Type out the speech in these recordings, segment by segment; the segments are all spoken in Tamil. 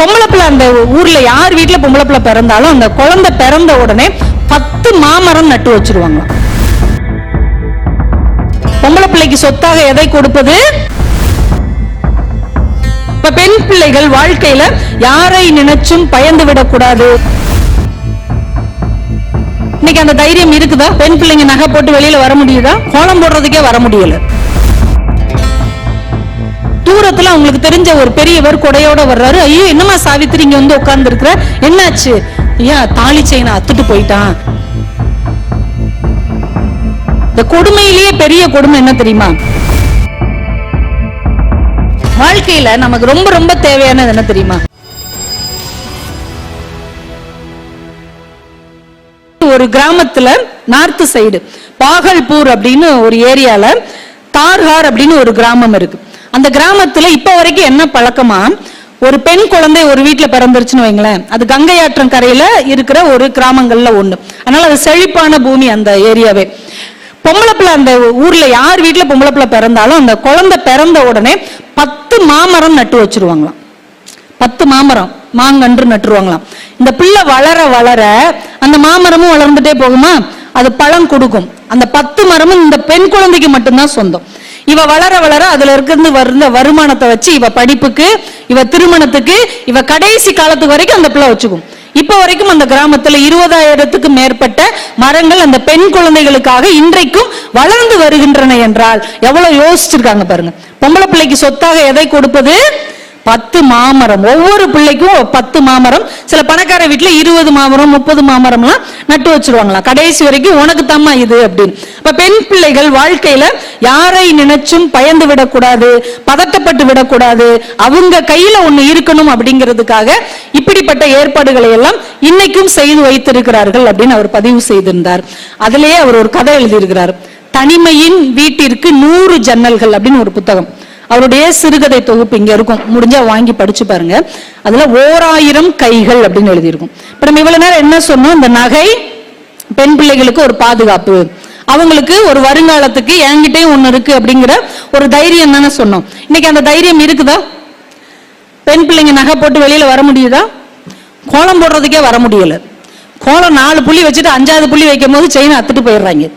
பொம்பளை பிள்ளை அந்த ஊர்ல யார் வீட்டுல பொம்பளை பிள்ளை பிறந்தாலும் அந்த குழந்தை பிறந்த உடனே பத்து மாமரம் நட்டு வச்சிருவாங்க. பொம்பளை பிள்ளைக்கு சொத்தாக எதை கொடுப்பது? இப்ப பெண் பிள்ளைகள் வாழ்க்கையில யாரை நினைச்சும் பயந்து விடக்கூடாது. இன்னைக்கு அந்த தைரியம் இருக்குதா? பெண் பிள்ளைங்க நகை போட்டு வெளியில வர முடியுதா? கோலம் போடுறதுக்கே வர முடியல. தூரத்துல அவங்களுக்கு தெரிஞ்ச ஒரு பெரியவர் கொடையோட வர்றாரு. ஐயோ என்னமா சாவித்திரி இங்க வந்து உட்கார்ந்து இருக்கிற என்னாச்சு? ஐயா தாலி செயினை அத்துட்டு போயிட்டான். இந்த கொடுமையிலேயே பெரிய கொடுமை என்ன தெரியுமா? வாழ்க்கையில நமக்கு ரொம்ப ரொம்ப தேவையானது என்ன தெரியுமா? ஒரு கிராமத்துல நார்த் சைடு பாகல்பூர் அப்படின்னு ஒரு ஏரியால தார்ஹார் அப்படின்னு ஒரு கிராமம் இருக்கு. அந்த கிராமத்துல இப்ப வரைக்கும் என்ன பழக்கமா? ஒரு பெண் குழந்தை ஒரு வீட்டுல பிறந்துருச்சுன்னு வைங்களேன். அது கங்கை ஆற்றம் கரையில இருக்கிற ஒரு கிராமங்கள்ல ஒண்ணு. அதனால அது செழிப்பான பூமி அந்த ஏரியாவே. பொம்பளை பிள்ளை அந்த ஊர்ல யார் வீட்டுல பொம்பளை பிள்ளை பிறந்தாலும் அந்த குழந்தை பிறந்த உடனே பத்து மாமரம் நட்டு வச்சிருவாங்களாம். பத்து மாமரம் மாங்கன்று நட்டுருவாங்களாம். இந்த பிள்ளை வளர வளர அந்த மாமரமும் வளர்ந்துட்டே போகுமா? அது பழம் கொடுக்கும். அந்த பத்து மரமும் இந்த பெண் குழந்தைக்கு மட்டும்தான் சொந்தம். இவ வளர வளர அதுல இருந்து வருந்த வருமானத்தை வச்சு இவ படிப்புக்கு இவ திருமணத்துக்கு இவ கடைசி காலத்துக்கு வரைக்கும் அந்த பிள்ளை வச்சுக்கும். இப்ப வரைக்கும் அந்த கிராமத்துல இருபதாயிரத்துக்கு மேற்பட்ட மரங்கள் அந்த பெண் குழந்தைகளுக்காக இன்றைக்கும் வளர்ந்து வருகின்றன என்றால் எவ்வளவு யோசிச்சிருக்காங்க பாருங்க. பொம்பளை பிள்ளைக்கு சொத்தாக எதை கொடுப்பது? பத்து மாமரம். ஒவ்வொரு பிள்ளைக்கும் பத்து மாமரம். சில பணக்கார வீட்டில் இருபது மாமரம் முப்பது மாமரம்லாம் நட்டு வச்சிருவாங்களாம். கடைசி வரைக்கும் உனக்கு தம்மா இது அப்படின்னு. இப்ப பெண் பிள்ளைகள் வாழ்க்கையில யாரை நினைச்சும் பயந்து விடக்கூடாது பதட்டப்பட்டு விடக்கூடாது அவங்க கையில ஒண்ணு இருக்கணும் அப்படிங்கிறதுக்காக இப்படிப்பட்ட ஏற்பாடுகளை எல்லாம் இன்னைக்கும் செய்து வைத்திருக்கிறார்கள் அப்படின்னு அவர் பதிவு செய்திருந்தார். அதிலேயே அவர் ஒரு கதை எழுதியிருக்கிறார். தனிமையின் வீட்டிற்கு நூறு ஜன்னல்கள் அப்படின்னு ஒரு புத்தகம். அவருடைய சிறுகதை தொகுப்பு இங்க இருக்கும். முடிஞ்சா வாங்கி படிச்சு பாருங்க. அதுல ஓராயிரம் கைகள் அப்படின்னு எழுதியிருக்கும். இப்ப நம்ம இவ்வளவு நேரம் என்ன சொன்னோம்? இந்த நகை பெண் பிள்ளைகளுக்கு ஒரு பாதுகாப்பு. அவங்களுக்கு ஒரு வருங்காலத்துக்கு என்கிட்டயும் ஒண்ணு இருக்கு அப்படிங்கிற ஒரு தைரியம் தானே சொன்னோம். இன்னைக்கு அந்த தைரியம் இருக்குதா? பெண் பிள்ளைங்க நகை போட்டு வெளியில வர முடியுதா? கோலம் போடுறதுக்கே வர முடியல. கோலம் நாலு புள்ளி வச்சுட்டு அஞ்சாவது புள்ளி வைக்கும் போது செயினை அத்துட்டு போயிடுறாங்க.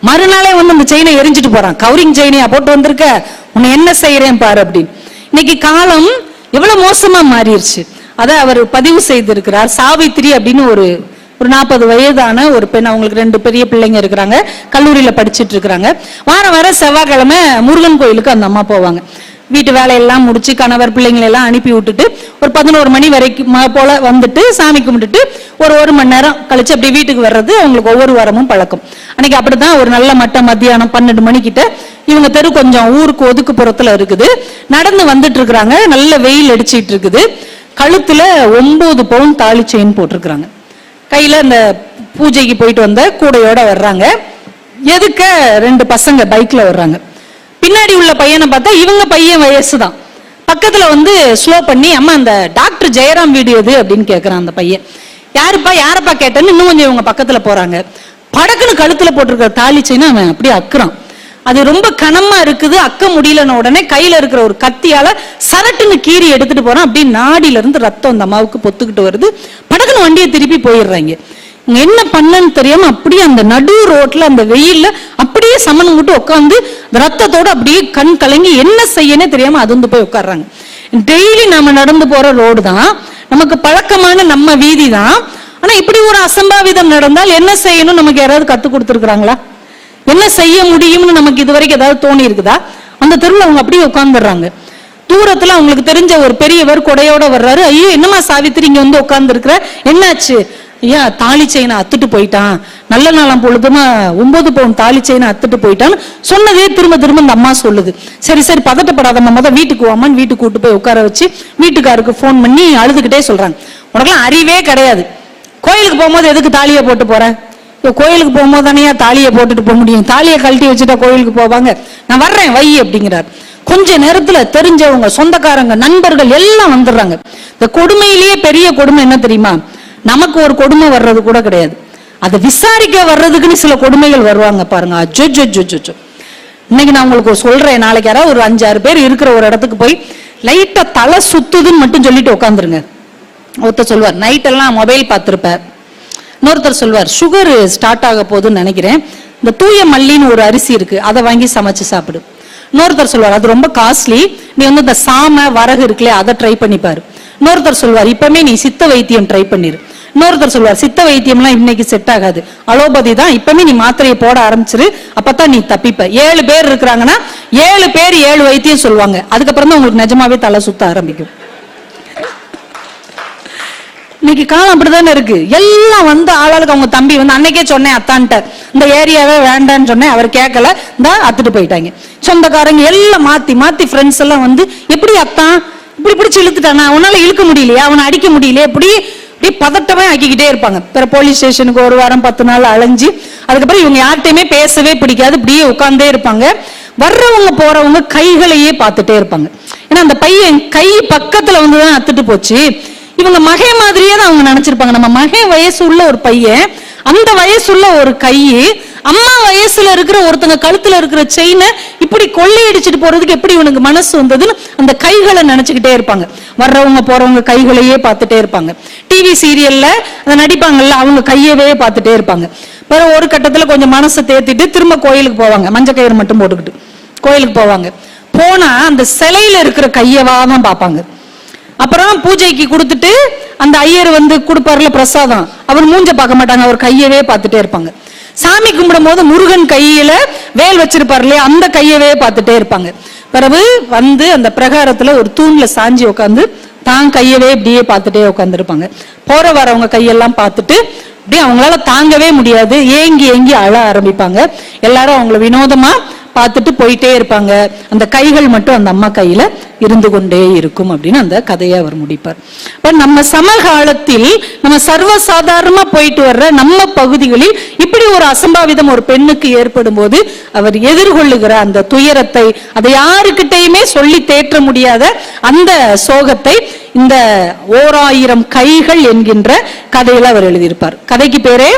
மறுநாளே வந்து அந்த செயினை எரிஞ்சிட்டு போறான். கவரிங் செயினையா போட்டு வந்திருக்க? உன்னை என்ன செய்யறேன் பாரு அப்படின்னு. இன்னைக்கு காலம் எவ்வளவு மோசமா மாறிடுச்சு. அதை அவர் பதிவு செய்திருக்கிறார். சாவித்திரி அப்படின்னு ஒரு ஒரு நாற்பது வயதான ஒரு பெண் அவங்களுக்கு ரெண்டு பெரிய பிள்ளைங்க இருக்கிறாங்க. கல்லூரியில படிச்சிட்டு இருக்கிறாங்க. வாரம் வாரம் செவ்வாய்க்கிழமை முருகன் கோயிலுக்கு அந்த அம்மா போவாங்க. வீட்டு வேலையெல்லாம் முடிச்சு கணவர் பிள்ளைங்களெல்லாம் அனுப்பி விட்டுட்டு ஒரு பதினோரு மணி வரைக்கும் போல வந்துட்டு சாமி கும்பிட்டுட்டு ஒரு ஒரு மணி நேரம் கழிச்சு அப்படியே வீட்டுக்கு வர்றது அவங்களுக்கு ஒவ்வொரு வாரமும் பழக்கம். அன்னைக்கு அப்படிதான் ஒரு நல்ல மட்டம் மத்தியானம் பன்னெண்டு மணிக்கிட்ட இவங்க தெரு கொஞ்சம் ஊருக்கு ஒதுக்குப்புறத்துல இருக்குது. நடந்து வந்துட்டு இருக்கிறாங்க. நல்ல வெயில் அடிச்சிட்டு இருக்குது. கழுத்துல ஒன்பது பவுன் தாலி செயின் போட்டிருக்கிறாங்க. கையில இந்த பூஜைக்கு போயிட்டு வந்த கூடையோட வர்றாங்க. எதுக்க ரெண்டு பசங்க பைக்ல வர்றாங்க. பின்னாடி உள்ள பையனை பார்த்தா இவங்க பையன் வயசு தான் பக்கத்துல வந்து ஸ்லோ பண்ணி அம்மா அந்த டாக்டர் ஜெயராம் வீடு எது? அப்படின்னு கேட்குறான் அந்த பையன். யாருப்பா யாரப்பா? கேட்டேன்னு இன்னும் கொஞ்சம் இவங்க பக்கத்துல போறாங்க. படக்குன்னு கழுத்துல போட்டிருக்கிற தாலி அவன் அப்படியே அக்குறான். அது ரொம்ப கனமா இருக்குது அக்க முடியலன்னு உடனே கையில இருக்கிற ஒரு கத்தியால சரட்டுன்னு கீறி எடுத்துட்டு போறான். அப்படியே நாடியில இருந்து ரத்தம் அந்த அம்மாவுக்கு பொத்துக்கிட்டு வருது. படக்குன்னு வண்டியை திருப்பி போயிடுறாங்க. என்ன பண்ணன்னு தெரியாம அப்படியே அந்த நடு ரோட்ல அந்த வெயில்ல அப்படியே சமணம் விட்டு உட்காந்து ரத்தத்தோடு அப்படியே கண் கலங்கி என்ன செய்யனே தெரியாம அது வந்து போய் உட்காடுறாங்க டெய்லி நாம நடந்து போற ரோடு தான். நமக்கு பழக்கமான நம்ம வீதி தான். ஆனா இப்படி ஒரு அசம்பாவிதம் நடந்தால் என்ன செய்யணும் நமக்கு யாராவது கத்து கொடுத்துருக்காங்களா என்ன செய்ய முடியும்னு நமக்கு இது வரைக்கும் ஏதாவது தோணி இருக்குதா? அந்த தெருவில் அவங்க அப்படியே உட்காந்துடுறாங்க தூரத்துல அவங்களுக்கு தெரிஞ்ச ஒரு பெரியவர் கொடையோட வர்றாரு. ஐயோ என்னமா சாவித்திரி இங்க வந்து உட்கார்ந்து இருக்கிற என்னாச்சு? ஐயா தாலி செயினை அத்துட்டு போயிட்டான். நல்ல நாளாம் பொழுதுமா ஒன்பது பவுன் தாலி செயினை அத்துட்டு போயிட்டான்னு சொன்னதே திரும்ப திரும்ப இந்த அம்மா சொல்லுது. சரி சரி பதட்டப்படாதம்மா முத வீட்டுக்கு வாமான்னு வீட்டுக்கு கூட்டு போய் உட்கார வச்சு வீட்டுக்காருக்கு ஃபோன் பண்ணி அழுதுகிட்டே சொல்றாங்க. உனக்கெல்லாம் அறிவே கிடையாது. கோயிலுக்கு போகும்போது எதுக்கு தாலியை போட்டு போற? இப்போ கோயிலுக்கு போகும்போது தானே தாலியை போட்டுட்டு போக முடியும்? தாலியை கழட்டி வச்சுட்டா கோயிலுக்கு போவாங்க. நான் வர்றேன் வை அப்படிங்கிறார். கொஞ்ச நேரத்துல தெரிஞ்சவங்க சொந்தக்காரங்க நண்பர்கள் எல்லாம் வந்துடுறாங்க. இந்த கொடுமையிலேயே பெரிய கொடுமை என்ன தெரியுமா? நமக்கு ஒரு கொடுமை வர்றது கூட கிடையாது. அதை விசாரிக்க வர்றதுக்குன்னு சில கொடுமைகள் வருவாங்க பாருங்க. அஜோ ஜோ ஜோ ஜோ இன்னைக்கு நான் உங்களுக்கு சொல்றேன் நாளைக்கு யாராவது ஒரு அஞ்சாறு பேர் இருக்கிற ஒரு இடத்துக்கு போய் லைட்டா தலை சுத்துதுன்னு மட்டும் சொல்லிட்டு உட்காந்துருங்க ஒருத்தர் சொல்வார் நைட் எல்லாம் மொபைல் பார்த்துருப்பார் இன்னொருத்தர் சொல்வார் சுகர் ஸ்டார்ட் ஆக போகுதுன்னு நினைக்கிறேன். இந்த தூய மல்லின்னு ஒரு அரிசி இருக்கு அதை வாங்கி சமைச்சு சாப்பிடு. இன்னொருத்தர் சொல்வார் அது ரொம்ப காஸ்ட்லி நீ வந்து இந்த சாமை வரகு இருக்குல்லையா அதை ட்ரை பண்ணிப்பாரு இன்னொருத்தர் சொல்வார் இப்பவுமே நீ சித்த வைத்தியம் ட்ரை பண்ணிரு. இன்னொருத்தர் சொல்வார் சித்த வைத்தியம்லாம் இன்னைக்கு செட் ஆகாது. அலோபதி தான் இப்பவுமே நீ மாத்திரையை போட ஆரம்பிச்சிரு அப்பதான் நீ தப்பிப்ப. ஏழு பேர் இருக்கிறாங்கன்னா ஏழு பேர் ஏழு வைத்தியம் சொல்லுவாங்க அதுக்கப்புறம் தான் உங்களுக்கு நிஜமாவே தலை சுத்த ஆரம்பிக்கும். இன்னைக்கு காலம் அப்படிதானே இருக்கு. எல்லாம் வந்து ஆளாளுக்கு அவங்க தம்பி வந்து அன்னைக்கே சொன்னேன் அத்தான்ட்ட. இந்த ஏரியாவே வேண்டான்னு சொன்னேன் அவர் கேட்கல இந்த அத்துட்டு போயிட்டாங்க. சொந்தக்காரங்க எல்லாம் மாத்தி மாத்தி ஃப்ரெண்ட்ஸ் எல்லாம் வந்து எப்படி அத்தான்? இப்படி பிடிச்சி இழுத்துட்டானா? அவனால இழுக்க முடியலையா? அவனை அடிக்க முடியலையே? இப்படி இப்படி பதட்டமே ஆக்கிக்கிட்டே இருப்பாங்க. பிற போலீஸ் ஸ்டேஷனுக்கு ஒரு வாரம் பத்து நாள் அலைஞ்சு அதுக்கப்புறம் இவங்க யார்கிட்டையுமே பேசவே பிடிக்காது. இப்படியே உட்காந்தே இருப்பாங்க. வர்றவங்க போறவங்க கைகளையே பார்த்துட்டே இருப்பாங்க. ஏன்னா அந்த பையன் கை பக்கத்துல வந்து தான் அத்துட்டு போச்சு. இவங்க மகை மாதிரியே தான் அவங்க நினைச்சிருப்பாங்க. நம்ம மகன் வயசு உள்ள ஒரு பையன் அந்த வயசுள்ள ஒரு கை அம்மா வயசுல இருக்கிற ஒருத்தங்க கழுத்துல இருக்கிற செயினை இப்படி கொள்ளையடிச்சிட்டு போறதுக்கு எப்படி இவனுக்கு மனசு வந்ததுன்னு அந்த கைகளை நினைச்சுக்கிட்டே இருப்பாங்க. வர்றவங்க போறவங்க கைகளையே பார்த்துட்டே இருப்பாங்க. டிவி சீரியல்ல அதை நடிப்பாங்கல்ல அவங்க கையவே பார்த்துட்டே இருப்பாங்க. பிறகு ஒரு கட்டத்துல கொஞ்சம் மனசை தேத்திட்டு திரும்ப கோயிலுக்கு போவாங்க. மஞ்சள் கயிறு மட்டும் போட்டுக்கிட்டு கோயிலுக்கு போவாங்க. போனா அந்த சிலையில இருக்கிற கையவா தான் பார்ப்பாங்க. அப்புறம் பூஜைக்கு கொடுத்துட்டு அந்த ஐயர் வந்து கொடுப்பாருல பிரசாதம். அவர் மூஞ்ச பார்க்க மாட்டாங்க. அவர் கையவே பார்த்துட்டே இருப்பாங்க. சாமி கும்பிடும் போது முருகன் கையில வேல் வச்சிருப்பார் இல்லையா? அந்த கையவே பார்த்துட்டே இருப்பாங்க. பிறகு வந்து அந்த பிரகாரத்துல ஒரு தூண்ல சாஞ்சி உட்காந்து தான் கையவே இப்படியே பார்த்துட்டே உட்காந்துருப்பாங்க போற வரவங்க கையெல்லாம் பார்த்துட்டு அப்படியே அவங்களால தாங்கவே முடியாது. ஏங்கி ஏங்கி அழ ஆரம்பிப்பாங்க. எல்லாரும் அவங்கள வினோதமா பார்த்துட்டு போயிட்டே இருப்பாங்க. அந்த கைகள் மட்டும் அந்த அம்மா கையில இருந்து கொண்டே இருக்கும் அப்படின்னு அந்த கதையை அவர் முடிப்பார். இப்ப நம்ம சமகாலத்தில் நம்ம சர்வசாதாரணமா போயிட்டு வர்ற நம்ம பகுதிகளில் இப்படி ஒரு அசம்பாவிதம் ஒரு பெண்ணுக்கு ஏற்படும் போது அவர் எதிர்கொள்ளுகிற அந்த துயரத்தை அதை யாருக்கிட்டையுமே சொல்லி தேற்ற முடியாத அந்த சோகத்தை இந்த ஓராயிரம் கைகள் என்கின்ற கதையில அவர் எழுதியிருப்பார். கதைக்கு பேரே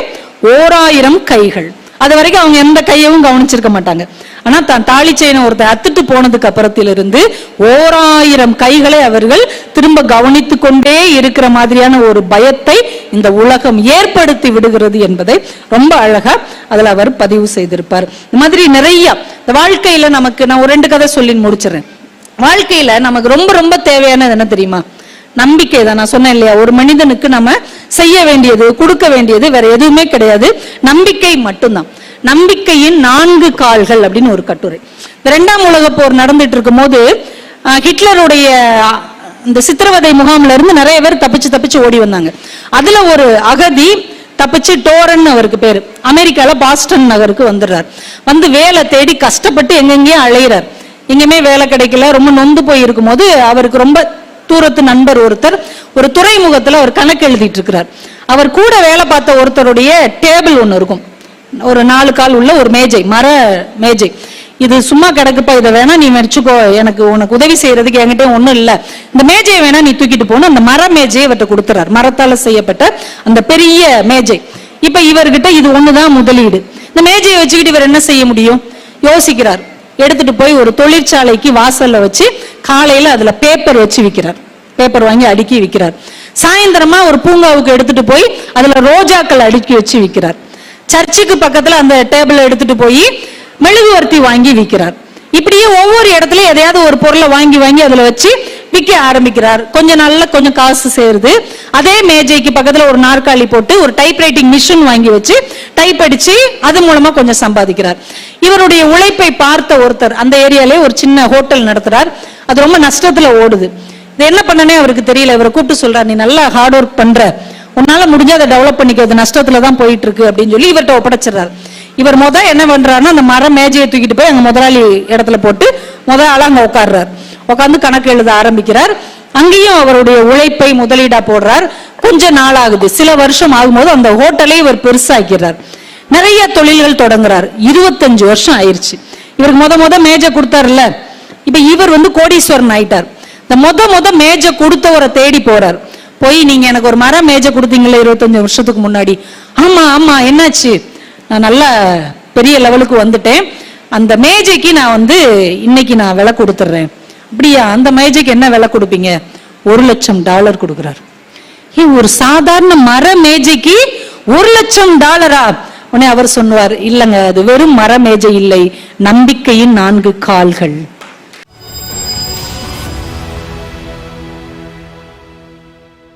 ஓராயிரம் கைகள். அது வரைக்கும் அவங்க எந்த கையவும் கவனிச்சிருக்க மாட்டாங்க. ஆனா தான் தாலி செயினை ஒருத்தர் அத்துட்டு போனதுக்கு அப்புறத்திலிருந்து ஓராயிரம் கைகளை அவர்கள் திரும்ப கவனித்து கொண்டே இருக்கிற மாதிரியான ஒரு பயத்தை இந்த உலகம் ஏற்படுத்தி விடுகிறது என்பதை ரொம்ப அழகா அதுல அவர் பதிவு செய்திருப்பார். இந்த மாதிரி நிறைய இந்த வாழ்க்கையில நமக்கு நான் ஒரு ரெண்டு கதை சொல்லி முடிச்சிடுறேன் வாழ்க்கையில நமக்கு ரொம்ப ரொம்ப தேவையானது என்ன தெரியுமா? நம்பிக்கை தான். நான் சொன்னேன் இல்லையா? ஒரு மனிதனுக்கு நம்ம செய்ய வேண்டியது கொடுக்க வேண்டியது வேற எதுவுமே கிடையாது. நம்பிக்கை மட்டும்தான். நம்பிக்கையின் நான்கு கால்கள் அப்படின்னு ஒரு கட்டுரை. இந்த ரெண்டாம் உலக போர் நடந்துட்டு இருக்கும் போது ஹிட்லருடைய இந்த சித்திரவதை முகாம்ல இருந்து நிறைய பேர் தப்பிச்சு தப்பிச்சு ஓடி வந்தாங்க. அதுல ஒரு அகதி தப்பிச்சு டோரன் அவருக்கு பேரு. அமெரிக்கால பாஸ்டன் நகருக்கு வந்துடுறார். வந்து வேலை தேடி கஷ்டப்பட்டு எங்கெங்கேயும் அலையிறார். எங்கேயுமே வேலை கிடைக்கல. ரொம்ப நொந்து போய் இருக்கும்போது அவருக்கு ரொம்ப தூரத்து நண்பர் ஒருத்தர் ஒரு துறைமுகத்துல ஒரு கணக்கு எழுதிட்டு இருக்கிறார். அவர் கூட வேலை பார்த்த ஒருத்தருடைய டேபிள் ஒன்று இருக்கும். ஒரு நாலு கால் உள்ள ஒரு மேஜை மர மேஜை. இது சும்மா கிடக்குப்பா இதை வேணா நீ மறிச்சுக்கோ எனக்கு உனக்கு உதவி செய்யறதுக்கு என்கிட்ட ஒன்றும் இல்லை. இந்த மேஜையை வேணா நீ தூக்கிட்டு போன அந்த மர மேஜையை இவர்கிட்ட கொடுத்துறாரு. மரத்தால் செய்யப்பட்ட அந்த பெரிய மேஜை. இப்ப இவர்கிட்ட இது ஒண்ணுதான் முதலீடு. இந்த மேஜையை வச்சுக்கிட்டு இவர் என்ன செய்ய முடியும்? யோசிக்கிறார். எடுத்துட்டு போய் ஒரு தொழிற்சாலைக்கு வாசல்ல வச்சு காலையில் அதுல பேப்பர் வச்சு விற்கிறார் பேப்பர் வாங்கி அடுக்கி விற்கிறார் சாயந்தரமா ஒரு பூங்காவுக்கு எடுத்துட்டு போய் அதுல ரோஜாக்கள் அடுக்கி வச்சு விற்கிறார் சர்ச்சுக்கு பக்கத்துல அந்த டேபிள் எடுத்துட்டு போய் மெழுகுவர்த்தி வாங்கி விற்கிறார் இப்படியே ஒவ்வொரு இடத்துலயும் எதையாவது ஒரு பொருளை வாங்கி வாங்கி அதில் வச்சு விற்க ஆரம்பிக்கிறார். கொஞ்சம் நல்ல கொஞ்சம் காசு சேருது. அதே மேஜைக்கு பக்கத்துல ஒரு நாற்காலி போட்டு ஒரு டைப் ரைட்டிங் மிஷின் வாங்கி வச்சு டைப் அடிச்சு அது மூலமா கொஞ்சம் சம்பாதிக்கிறார். இவருடைய உழைப்பை பார்த்த ஒருத்தர் அந்த ஏரியாலே ஒரு சின்ன ஹோட்டல் நடத்துறார். அது ரொம்ப நஷ்டத்துல ஓடுது. இது என்ன பண்ணனே அவருக்கு தெரியல. இவரை கூப்பிட்டு சொல்றார் நீ நல்லா ஹார்ட் ஒர்க் பண்ற. உன்னால முடிஞ்ச அதை டெவலப் பண்ணிக்கிறது நஷ்டத்துல தான் போயிட்டு இருக்கு அப்படின்னு சொல்லி இவர்கிட்ட ஒப்படைச்சிடுறாரு. இவர் முத என்ன பண்றாருன்னா அந்த மர மேஜையை தூக்கிட்டு போய் அங்க முதலாளி இடத்துல போட்டு முத ஆளா அங்க உட்கார்றாரு. உட்காந்து கணக்கு எழுத ஆரம்பிக்கிறார். அங்கேயும் அவருடைய உழைப்பை முதலீடா போடுறார். கொஞ்ச நாள் ஆகுது சில வருஷம் ஆகும்போது அந்த ஹோட்டலை இவர் பெருசாக்கிறார். நிறைய தொழில்கள் தொடங்குறார். இருபத்தஞ்சு வருஷம் ஆயிருச்சு. இவருக்கு முத முத மேஜை கொடுத்தாருல்ல? இப்ப இவர் வந்து கோடீஸ்வரன் ஆயிட்டார். இந்த முத முத மேஜை கொடுத்தவரை தேடி போறார். போய் நீங்க எனக்கு ஒரு மரம் மேஜை கொடுத்தீங்களே இருபத்தஞ்சு வருஷத்துக்கு முன்னாடி? ஆமா ஆமா. என்னாச்சு? நான் நல்ல பெரிய லெவலுக்கு வந்துட்டேன். அந்த மேஜைக்கு நான் வந்து இன்னைக்கு நான் விலை கொடுத்துட்றேன் அப்படியா? அந்த மேஜைக்கு என்ன விலை கொடுப்பீங்க? ஒரு லட்சம் டாலர் கொடுக்குறாரு. ஏ ஒரு சாதாரண மர மேஜைக்கு ஒரு லட்சம் டாலரா? உடனே அவர் சொன்னார் இல்லைங்க அது வெறும் மர மேஜை இல்லை நம்பிக்கையின் நான்கு கால்கள்.